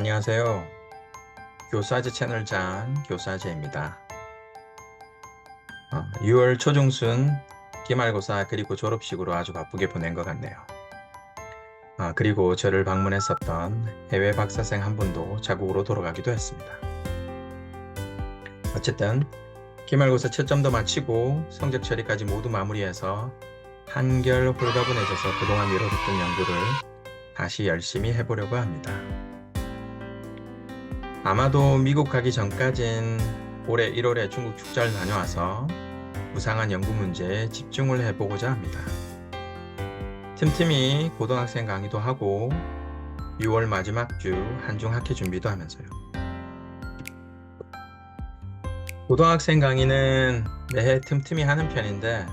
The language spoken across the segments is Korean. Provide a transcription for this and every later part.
안녕하세요. 교사제 채널 장 교사제입니다. 어, 6월 초중순 기말고사 그리고 졸업식으로 아주 바쁘게 보낸 것 같네요. 아, 그리고 저를 방문했었던 해외 박사생 한 분도 자국으로 돌아가기도 했습니다. 어쨌든 기말고사 채점도 마치고 성적 처리까지 모두 마무리해서 한결 홀가분해져서 그동안 미뤄뒀던 연구를 다시 열심히 해보려고 합니다. 아마도 미국 가기 전까진 올해 1월에 중국 축제를 다녀와서 무상한 연구 문제에 집중을 해보고자 합니다. 틈틈이 고등학생 강의도 하고 6월 마지막 주 한중 학회 준비도 하면서요. 고등학생 강의는 매해 틈틈이 하는 편인데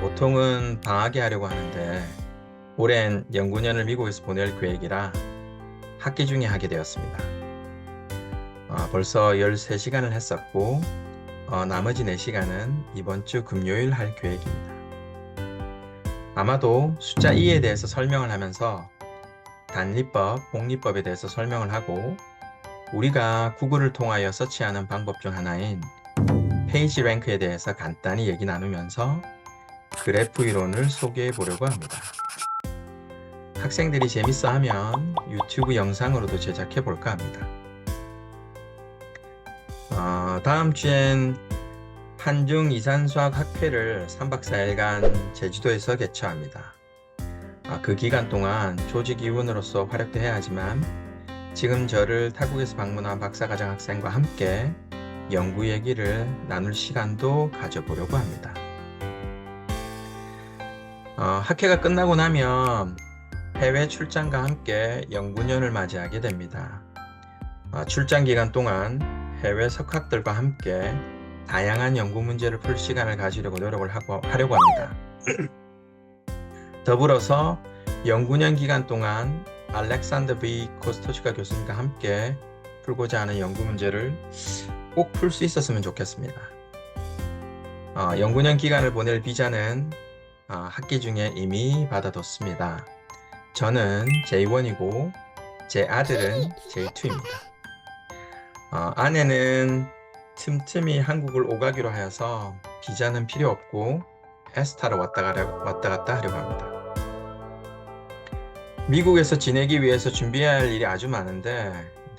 보통은 방학에 하려고 하는데 올해는 연구년을 미국에서 보낼 계획이라 학기 중에 하게 되었습니다. 어, 벌써 13시간을 했었고 어, 나머지 4시간은 이번 주 금요일 할 계획입니다. 아마도 숫자 2에 대해서 설명을 하면서 단리법, 복리법에 대해서 설명을 하고 우리가 구글을 통하여 서치하는 방법 중 하나인 페이지 랭크에 대해서 간단히 얘기 나누면서 그래프 이론을 소개해 보려고 합니다. 학생들이 재밌어 하면 유튜브 영상으로도 제작해 볼까 합니다. 어, 다음 주엔 한중 이산수학 학회를 3박 4일간 제주도에서 개최합니다. 아, 그 기간 동안 조직 위원으로서 활약도 해야 하지만 지금 저를 타국에서 방문한 박사과정 학생과 함께 연구 얘기를 나눌 시간도 가져보려고 합니다. 어, 학회가 끝나고 나면 해외 출장과 함께 연구년을 맞이하게 됩니다. 어, 출장 기간 동안 해외 석학들과 함께 다양한 연구 문제를 풀 시간을 가지려고 노력을 하고, 하려고 합니다. 더불어서 연구년 기간 동안 알렉산더 B 코스토치카 교수님과 함께 풀고자 하는 연구 문제를 꼭 풀 수 있었으면 좋겠습니다. 어, 연구년 기간을 보낼 비자는 어, 학기 중에 이미 받아뒀습니다. 저는 J1이고 제 아들은 J2입니다. 어, 아내는 틈틈이 한국을 오가기로 하여서 비자는 필요 없고 에스타로 왔다, 가려, 왔다 갔다 하려고 합니다. 미국에서 지내기 위해서 준비해야 할 일이 아주 많은데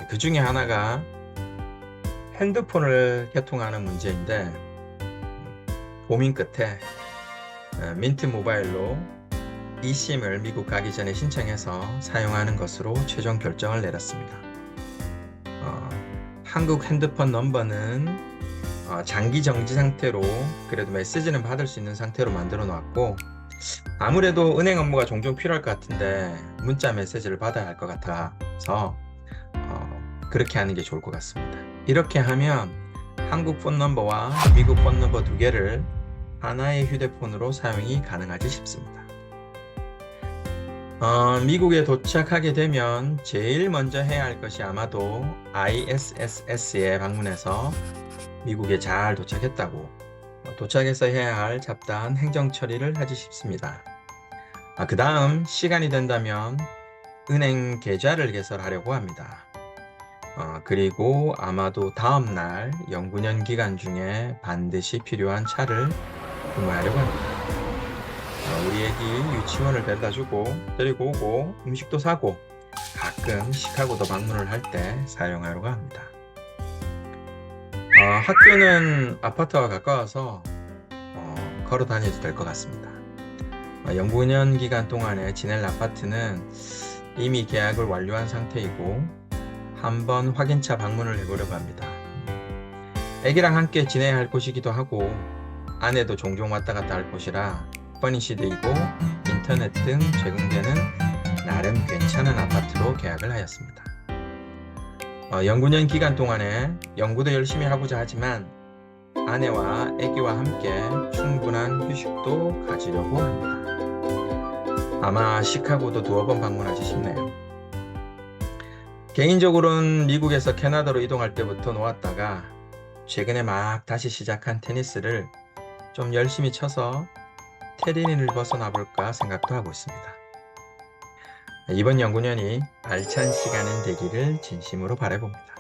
그 중에 하나가 핸드폰을 개통하는 문제인데 고민 끝에 어, 민트 모바일로 eSIM을 미국 가기 전에 신청해서 사용하는 것으로 최종 결정을 내렸습니다. 어, 한국 핸드폰 넘버는 어, 장기 정지 상태로 그래도 메시지는 받을 수 있는 상태로 만들어 놨고 아무래도 은행 업무가 종종 필요할 것 같은데 문자 메시지를 받아야 할 것 같아서 어, 그렇게 하는 게 좋을 것 같습니다. 이렇게 하면 한국 폰 넘버와 미국 폰 넘버 두 개를 하나의 휴대폰으로 사용이 가능하지 싶습니다. 어, 미국에 도착하게 되면 제일 먼저 해야 할 것이 아마도 ISSS에 방문해서 미국에 잘 도착했다고 어, 도착해서 해야 할 잡다한 행정 처리를 하지 싶습니다. 아, 그 다음 시간이 된다면 은행 계좌를 개설하려고 합니다. 어, 그리고 아마도 다음 날 연구년 기간 중에 반드시 필요한 차를 구매하려고 합니다. 어, 우리 애기 유치원을 데려다 주고 데리고 오고 음식도 사고 가끔 시카고도 방문을 할 때 사용하려고 합니다. 어, 학교는 아파트와 가까워서 어, 걸어 다녀도 될 것 같습니다. 어, 연구년 기간 동안에 지낼 아파트는 이미 계약을 완료한 상태이고 한번 확인차 방문을 해보려고 합니다. 애기랑 함께 지내야 할 곳이기도 하고 아내도 종종 왔다 갔다 할 곳이라 퍼니시드이고 인터넷 등 제공되는 나름 괜찮은 아파트로 계약을 하였습니다. 어, 연구년 기간 동안에 연구도 열심히 하고자 하지만 아내와 아기와 함께 충분한 휴식도 가지려고 합니다. 아마 시카고도 두어 번 방문하지 싶네요. 개인적으로는 미국에서 캐나다로 이동할 때부터 놓았다가 최근에 막 다시 시작한 테니스를 좀 열심히 쳐서 테린을 벗어나 볼까 생각도 하고 있습니다. 이번 연구년이 알찬 시간은 되기를 진심으로 바라봅니다.